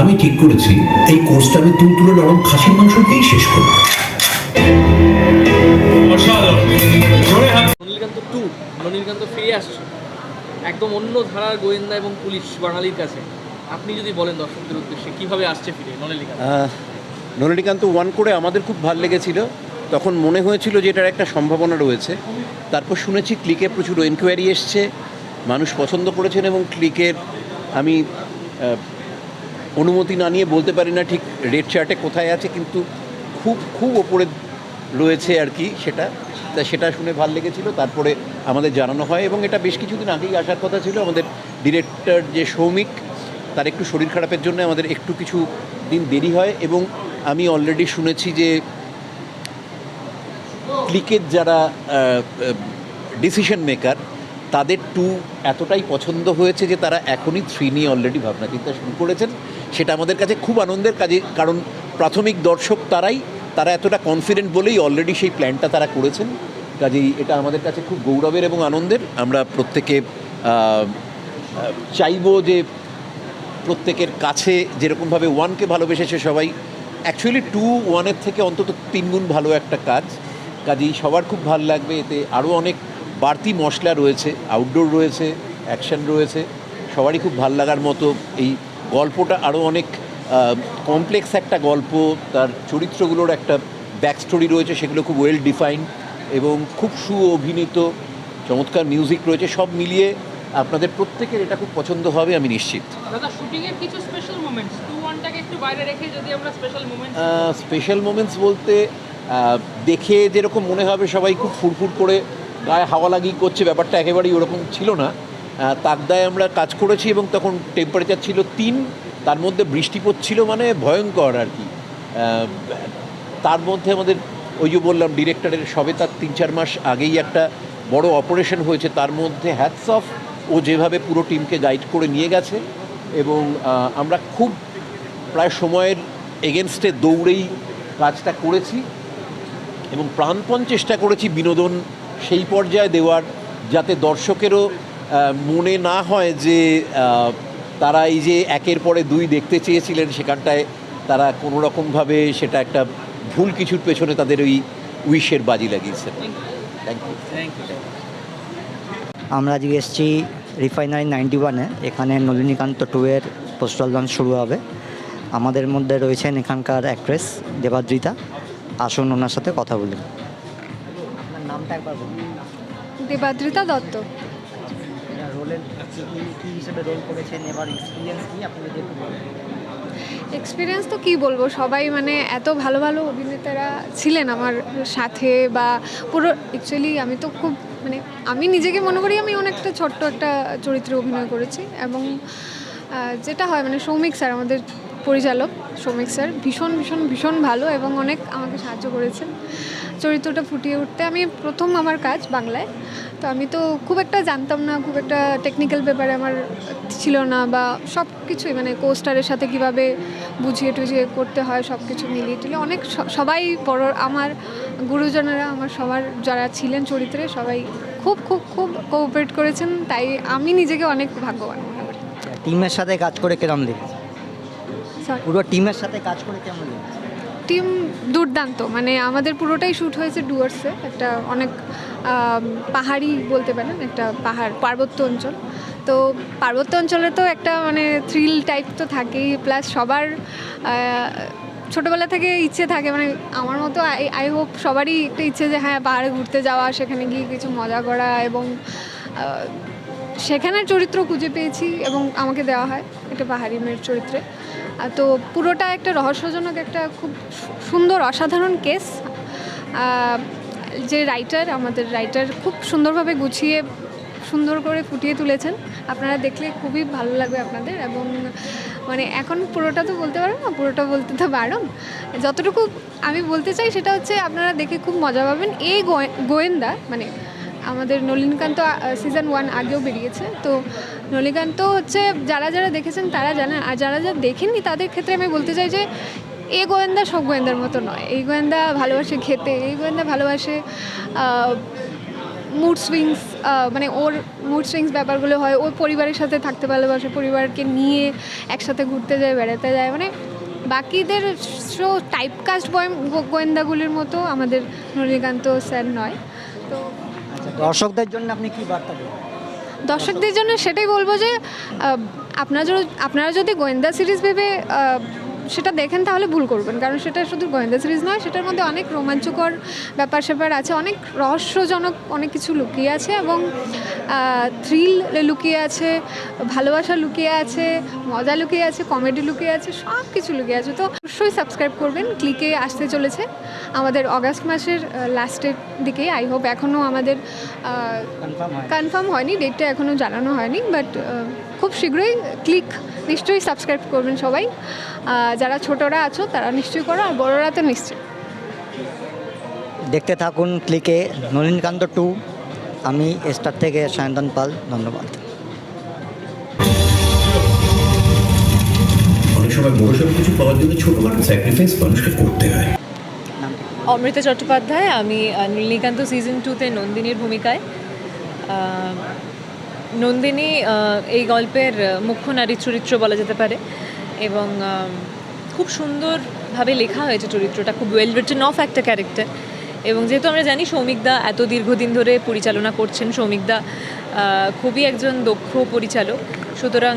আমি ঠিক করেছি। এই কোর্সটা আমি তুলতুলে নরম খাসির মাংস দিয়েই শেষ করব। ননীলকান্ত টু ননীলকান্ত ফিরে আসছে। একদম অন্য ধারার গোয়েন্দা এবং পুলিশ বাঙালির কাছে। আপনি যদি বলেন দর্শকদের উদ্দেশ্যে কীভাবে আসছে ফিরে ননীলকান্ত আহ, নলিনীকান্ত ওয়ান করে আমাদের খুব ভালো লেগেছিল। তখন মনে হয়েছিল যে এটার একটা সম্ভাবনা রয়েছে। তারপর শুনেছি ক্লিকে প্রচুর এনকোয়ারি এসছে। মানুষ পছন্দ করেছেন এবং ক্লিকের আমি অনুমতি না নিয়ে বলতে পারি না ঠিক রেড চার্টে কোথায় আছে, কিন্তু খুব খুব ওপরে রয়েছে আর কি সেটা। তা সেটা শুনে ভালো লেগেছিল, তারপরে আমাদের জানানো হয় এবং এটা বেশ কিছুদিন আগেই আসার কথা ছিল। আমাদের ডিরেক্টর যে সৌমিক, তার একটু শরীর খারাপের জন্য আমাদের একটু কিছু দিন দেরি হয় এবং আমি অলরেডি শুনেছি যে ক্লিকের যারা ডিসিশন মেকার তাদের টু এতটাই পছন্দ হয়েছে যে তারা এখনই থ্রি নিয়ে অলরেডি ভাবনা চিন্তা শুরু করেছেন। সেটা আমাদের কাছে খুব আনন্দের কাজে কারণ প্রাথমিক দর্শক তারাই তারা এতটা কনফিডেন্ট বলেই অলরেডি সেই প্ল্যানটা তারা করেছেন। কাজেই এটা আমাদের কাছে খুব গৌরবের এবং আনন্দের। আমরা প্রত্যেকে আহ, যে প্রত্যেকের কাছে যেরকমভাবে ওয়ানকে ভালোবেসেছে সবাই অ্যাকচুয়ালি টু ওয়ানের থেকে অন্তত তিনগুণ ভালো একটা কাজ। কাজেই সবার খুব ভালো লাগবে। এতে আরও অনেক বাড়তি মশলা রয়েছে আউটডোর রয়েছে অ্যাকশন রয়েছে। সবারই খুব ভালো লাগার মতো এই গল্পটা আরও অনেক কমপ্লেক্স একটা গল্প তার চরিত্রগুলোর একটা ব্যাক স্টোরি রয়েছে সেগুলো খুব ওয়েল ডিফাইন্ড এবং খুব সু অভিনীত চমৎকার মিউজিক রয়েছে সব মিলিয়ে আপনাদের প্রত্যেকের এটা খুব পছন্দ হবে আমি নিশ্চিত। স্পেশাল মোমেন্টস বলতে দেখে যেরকম মনে হবে সবাই খুব ফুরফুর করে গায়ে হাওয়া লাগিয়ে করছে, ব্যাপারটা একেবারেই ওরকম ছিল না। তাকদায় আমরা কাজ করেছি এবং তখন টেম্পারেচার ছিল তিন, তার মধ্যে বৃষ্টি পড়ছিল মানে ভয়ঙ্কর আর কি। তার মধ্যে আমাদের ওই যে বললাম ডিরেক্টরের সবে তার তিন চার মাস আগেই একটা বড় অপারেশন হয়েছে, তার মধ্যে হ্যাটস অফ ও যেভাবে পুরো টিমকে গাইড করে নিয়ে গেছে এবং আমরা খুব প্রায় সময়ের এগেনস্টে দৌড়েই কাজটা করেছি এবং প্রাণপণ চেষ্টা করেছি বিনোদন সেই পর্যায়ে দেওয়ার যাতে দর্শকেরও মনে না হয় যে তারা এই যে একের পরে দুই দেখতে চেয়েছিলেন সেখানটায় তারা কোনো রকমভাবে সেটা একটা ভুল কিছুর পেছনে তাদের ওই উইশের বাজি লাগিয়েছেন। থ্যাংক ইউ থ্যাংক ইউ আমরা আজকে এসেছি রিফাইনারি নাইনটি ওয়ানে এখানে নলিনীকান্ত টু এর পোস্টাল লঞ্চ শুরু হবে। আমাদের মধ্যে রয়েছেন এখানকার অ্যাক্ট্রেস দেবাদ্রিতা। আসুন ওনার সাথে কথা বলি। আপনার নামটা একবার বলুন। দেবাদ্রিতা দত্ত। রোলের কী হিসেবে রোল করেছেন? এবার এক্সপিরিয়েন্স কি? আপনি যদি একটু বলেন। এক্সপিরিয়েন্স তো কি বলব? সবাই মানে এত ভালো ভালো অভিনেতারা ছিলেন আমার সাথে বা পুরো অ্যাকচুয়ালি আমি তো খুব মানে আমি নিজেকে মনে করি আমি অনেকটা ছোট্ট একটা চরিত্রে অভিনয় করেছি এবং যেটা হয় মানে সৌমিক স্যার আমাদের পরিচালক সৌমিক স্যার ভীষণ ভীষণ ভীষণ ভালো এবং অনেক আমাকে সাহায্য করেছেন। চরিত্রটা ফুটিয়ে উঠতে আমি প্রথম আমার কাজ বাংলায়। তো আমি তো খুব একটা জানতাম না খুব একটা টেকনিক্যাল ব্যাপারে আমার ছিল না বা সব কিছুই মানে কোস্টারের সাথে কীভাবে বুঝিয়ে টুঝিয়ে করতে হয় সব কিছু মিলিয়ে টিলিয়ে অনেক সবাই বড় আমার গুরুজনেরা আমার সবার যারা ছিলেন চরিত্রে সবাই খুব খুব খুব কোঅপারেট করেছেন তাই আমি নিজেকে অনেক ভাগ্যবান মনে করি। টিমের সাথে কাজ করে কেমন লেগেছে? পুরো টিমের সাথে কাজ করে কেমন লেগেছে? টিম দুর্দান্ত। মানে আমাদের পুরোটাই শ্যুট হয়েছে ডুয়ার্সে একটা অনেক পাহাড়ি বলতে পারেন, একটা পাহাড়, পার্বত্য অঞ্চল। তো পার্বত্য অঞ্চলে তো একটা মানে থ্রিল টাইপ তো থাকেই। প্লাস সবার ছোটোবেলা থেকে ইচ্ছে থাকে। মানে আমার মতো আই হোপ সবারই একটা ইচ্ছে যে হ্যাঁ পাহাড়ে ঘুরতে যাওয়া, সেখানে গিয়ে কিছু মজা করা এবং সেখানের চরিত্র খুঁজে পেয়েছি এবং আমাকে দেওয়া হয়। একটা পাহাড়ি মেয়ের চরিত্রে। তো পুরোটা একটা রহস্যজনক একটা খুব সুন্দর অসাধারণ কেস। যে রাইটার, আমাদের রাইটার খুব সুন্দরভাবে গুছিয়ে, সুন্দর করে ফুটিয়ে তুলেছেন। আপনারা দেখলে খুবই ভালো লাগবে আপনাদের এবং মানে এখন পুরোটা তো বলতে পারব না, পুরোটা বলতে তো বারণ যতটুকু আমি বলতে চাই সেটা হচ্ছে আপনারা দেখে খুব মজা পাবেন। এই গোয়ে- গোয়েন্দা মানে আমাদের নলিনীকান্ত সিজন ওয়ান আগেও বেরিয়েছে। তো নলিনীকান্ত হচ্ছে, যারা যারা দেখেছেন তারা জানেন আর যারা যারা দেখেননি তাদের ক্ষেত্রে আমি বলতে চাই যে, এই গোয়েন্দা সব গোয়েন্দার মতো নয়। এই গোয়েন্দা ভালোবাসে খেতে, এই গোয়েন্দা ভালোবাসে মুড সুইংস মানে ওর মুড সুইংস ব্যাপারগুলো হয়, ওর পরিবারের সাথে থাকতে ভালোবাসে, পরিবারকে নিয়ে একসাথে ঘুরতে যায়, বেড়াতে যায়। মানে বাকিদের শো টাইপ কাস্ট গোয়েন্দাগুলির মতো আমাদের নলিনীকান্ত স্যার নয়। তো দর্শকদের জন্য আপনি কি বার্তা দেবেন? দর্শকদের জন্য সেটাই বলব যে আপনারা আপনারা যদি গোয়েন্দা সিরিজ ভেবে সেটা দেখেন তাহলে ভুল করবেন কারণ সেটা শুধু গোয়েন্দা সিরিজ নয় সেটার মধ্যে অনেক রোমাঞ্চকর ব্যাপার স্যাপার আছে অনেক রহস্যজনক অনেক কিছু লুকিয়ে আছে এবং থ্রিল লুকিয়ে আছে ভালোবাসা লুকিয়ে আছে মজা লুকিয়ে আছে কমেডি লুকিয়ে আছে সব কিছু লুকিয়ে আছে। তো অবশ্যই সাবস্ক্রাইব করবেন ক্লিকে আসতে চলেছে। আমাদের অগাস্ট মাসের লাস্টের দিকে আই হোপ এখনও আমাদের কনফার্ম হয়নি। ডেটটা এখনও জানানো হয়নি বাট খুব শীঘ্রই ক্লিক নিশ্চয়ই সাবস্ক্রাইব করবেন সবাই। যারা ছোটরা আছো তারা নিশ্চয়ই করো আর বড়রা তো নিশ্চয়ই। দেখতে থাকুন ক্লিকে নলিনকান্ত টু আমি স্টার থেকে সায়ন্তন পাল ধন্যবাদ। অনেক সময় বড় সড়ো কিছু পাওয়ার জন্য ছোটখাটো স্যাক্রিফাইস মানুষকে করতে হয়। অমৃতা চট্টোপাধ্যায় আমি নীলকান্ত সিজন টুতে নন্দিনীর ভূমিকায়। নন্দিনী এই গল্পের মুখ্য নারী চরিত্র বলা যেতে পারে এবং খুব সুন্দরভাবে লেখা হয়েছে চরিত্রটা, খুব ওয়েল রিটেন অফ একটা ক্যারেক্টার এবং যেহেতু আমরা জানি সৌমিকদা এত দীর্ঘদিন ধরে পরিচালনা করছেন সৌমিকদা খুবই একজন দক্ষ পরিচালক, সুতরাং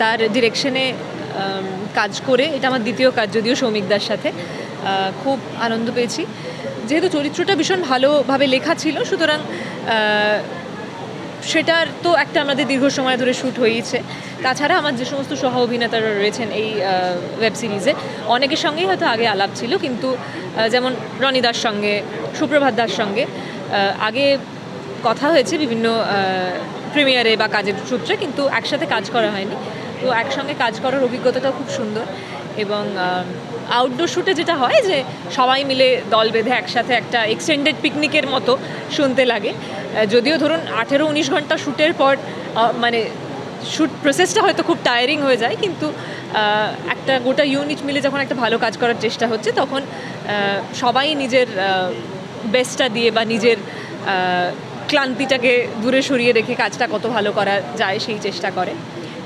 তার ডিরেকশনে কাজ করে, এটা আমার দ্বিতীয় কাজ যদিও সৌমিকদার সাথে খুব আনন্দ পেয়েছি। যেহেতু চরিত্রটা ভীষণ ভালোভাবে লেখা ছিল, সুতরাং সেটার তো একটা আমাদের দীর্ঘ সময় ধরে শ্যুট হয়েছে তাছাড়া আমার যে সমস্ত সহ অভিনেতারা রয়েছেন এই ওয়েব সিরিজে অনেকের সঙ্গেই হয়তো আগে আলাপ ছিল, কিন্তু যেমন রনিদার সঙ্গে, সুপ্রভাত দার সঙ্গে আগে কথা হয়েছে বিভিন্ন প্রিমিয়ারে বা কাজের সূত্রে, কিন্তু একসাথে কাজ করা হয়নি। তো একসঙ্গে কাজ করার অভিজ্ঞতাটাও খুব সুন্দর এবং আউটডোর শ্যুটে যেটা হয় যে সবাই মিলে দল বেঁধে একসাথে একটা এক্সটেন্ডেড পিকনিকের মতো শুনতে লাগে। যদিও ধরুন আঠেরো উনিশ ঘণ্টা শ্যুটের পর মানে শ্যুট প্রসেসটা হয়তো খুব টায়ারিং হয়ে যায়, কিন্তু একটা গোটা ইউনিট মিলে যখন একটা ভালো কাজ করার চেষ্টা হচ্ছে, তখন সবাই নিজের বেস্টটা দিয়ে বা নিজের ক্লান্তিটাকে দূরে সরিয়ে রেখে কাজটা কত ভালো করা যায় সেই চেষ্টা করে।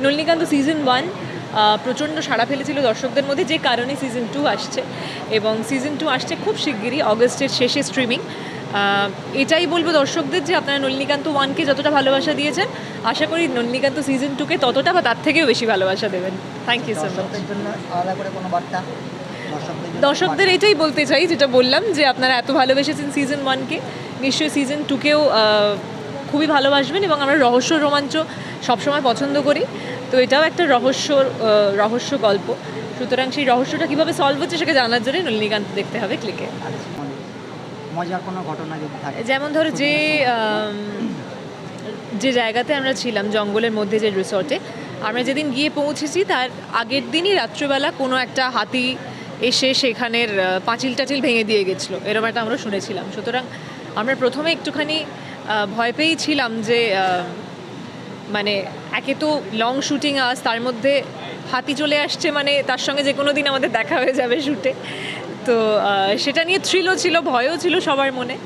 নলিনীকান্ত সিজন ওয়ান প্রচণ্ড সাড়া ফেলেছিল দর্শকদের মধ্যে যে কারণে সিজন টু আসছে। এবং সিজন টু আসছে খুব শিগগিরই অগস্টের শেষে স্ট্রিমিং এটাই বলব দর্শকদের যে আপনারা নলিনীকান্ত ওয়ানকে যতটা ভালোবাসা দিয়েছেন আশা করি নলিনীকান্ত সিজন টুকে ততটা বা তার থেকেও বেশি ভালোবাসা দেবেন। থ্যাংক ইউ সো মাচ দর্শকদের এটাই বলতে চাই যেটা বললাম যে আপনারা এত ভালোবেসেছেন সিজন ওয়ানকে নিশ্চয়ই সিজন টুকেও খুবই ভালোবাসবেন এবং আমরা রহস্য রোমাঞ্চ সবসময় পছন্দ করি। তো এটাও একটা রহস্য রহস্য গল্প। সুতরাং সেই রহস্যটা কীভাবে সলভ হচ্ছে সেটা জানার জন্য নলিনীকান্ত দেখতে হবে ক্লিকে মজার কোনো ঘটনা যদি থাকে? যেমন ধরো যে যে জায়গাতে আমরা ছিলাম জঙ্গলের মধ্যে যে রিসর্টে আমরা যেদিন গিয়ে পৌঁছেছি তার আগের দিনই রাত্রিবেলা কোনো একটা হাতি এসে সেখানের পাঁচিল টাচিল ভেঙে দিয়ে গেছিল। এরকম একটা আমরা শুনেছিলাম। সুতরাং আমরা প্রথমে একটুখানি ভয় পেয়েই ছিলাম যে মানে একে তো লং শুটিং আস তার মধ্যে হাতি চলে আসছে মানে তার সঙ্গে যে কোনো দিন আমাদের দেখা হয়ে যাবে শ্যুটে তো সেটা নিয়ে থ্রিলও ছিল ভয়ও ছিল সবার মনে।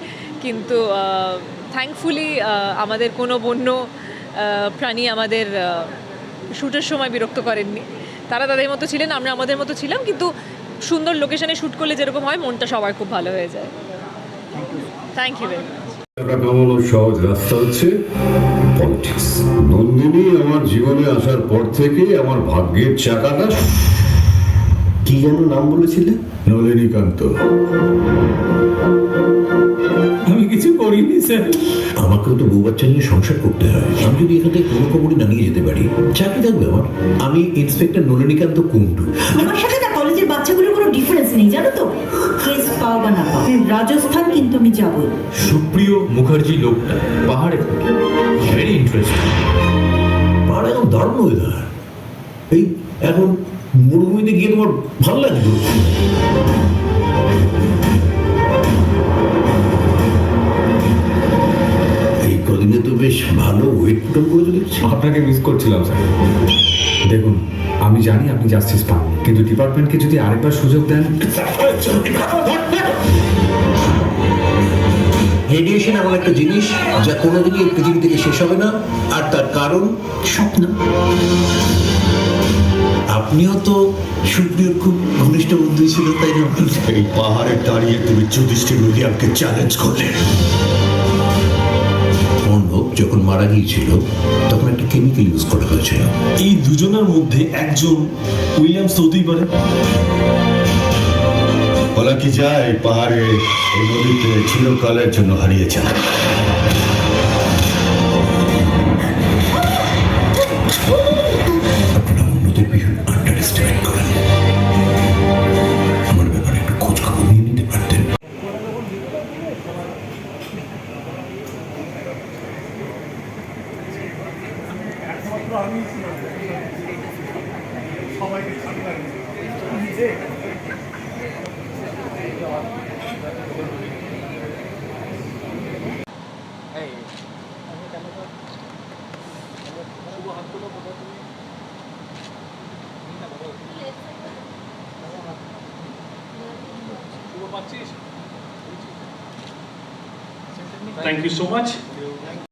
কিন্তু থ্যাঙ্কফুলি আমাদের কোনো বন্য প্রাণী আমাদের শ্যুটের সময় বিরক্ত করেননি। তারা তাদের মতো ছিলেন আমরা আমাদের মতো ছিলাম কিন্তু সুন্দর লোকেশনে শ্যুট করলে যেরকম হয় মনটা সবার খুব ভালো হয়ে যায়। থ্যাংক ইউ ভেরি মাচ টাকা কামানোর সহজ রাস্তা হচ্ছে পলিটিক্স নন্দিনী আমার জীবনে আসার পর থেকে আমার ভাগ্যের চাকাটা কি যেন নাম বলেছিলে? নলিনীকান্ত। আমি কিছু করিনি স্যার। আমাকেও তো বউ বাচ্চা নিয়ে সংসার করতে হয়। আমি যদি এখান থেকে কোনো খবরই না নিয়ে যেতে পারি চাকরি থাকবে আমার। আমি ইন্সপেক্টর নলিনীকান্ত কুন্ডু তোমার সাথে না কলেজের বাচ্চাগুলোর কোনো ডিফারেন্স নেই জানো তো? কেস পাও বা না পাও রাজস্থান কিন্তু আমি যাব সুপ্রিয় মুখার্জি লোকটা পাহাড়ে ভেরি ইন্টারেস্টিং পাহাড়ে এখন দারুণ ওয়েদার এই এখন মরুভূমিতে গিয়ে তোমার ভালো লাগবে। বেশ ভালো ওয়েট পুটন করেছ দেখছি আপনাকে মিস করছিলাম স্যার দেখুন আমি জানি আপনি জাস্টিস পান কিন্তু ডিপার্টমেন্টকে যদি আরেকবার সুযোগ দেন। রেডিয়েশন এমন একটা জিনিস যা কোনোদিনই এই পৃথিবী থেকে শেষ হবে না আর তার কারণ স্বপ্ন। আপনিও তো সুপ্রিয়র খুব ঘনিষ্ঠ বন্ধু ছিল তাই না? এই পাহাড়ে দাঁড়িয়ে তুমি যুধিষ্ঠির উইলিয়ামকে চ্যালেঞ্জ করলে। অর্ণব যখন মারা গিয়েছিল তখন একটা কেমিক্যাল ইউজ করা হয়েছিল। এই দুজনের মধ্যে একজন উইলিয়ামস তো হতেই পারে। বলা কি যায় পাহাড়ে এই নদীতে চিরকালের জন্য হারিয়ে যায়। শুভ পাচ্ছিস থ্যাংক ইউ সো মাচ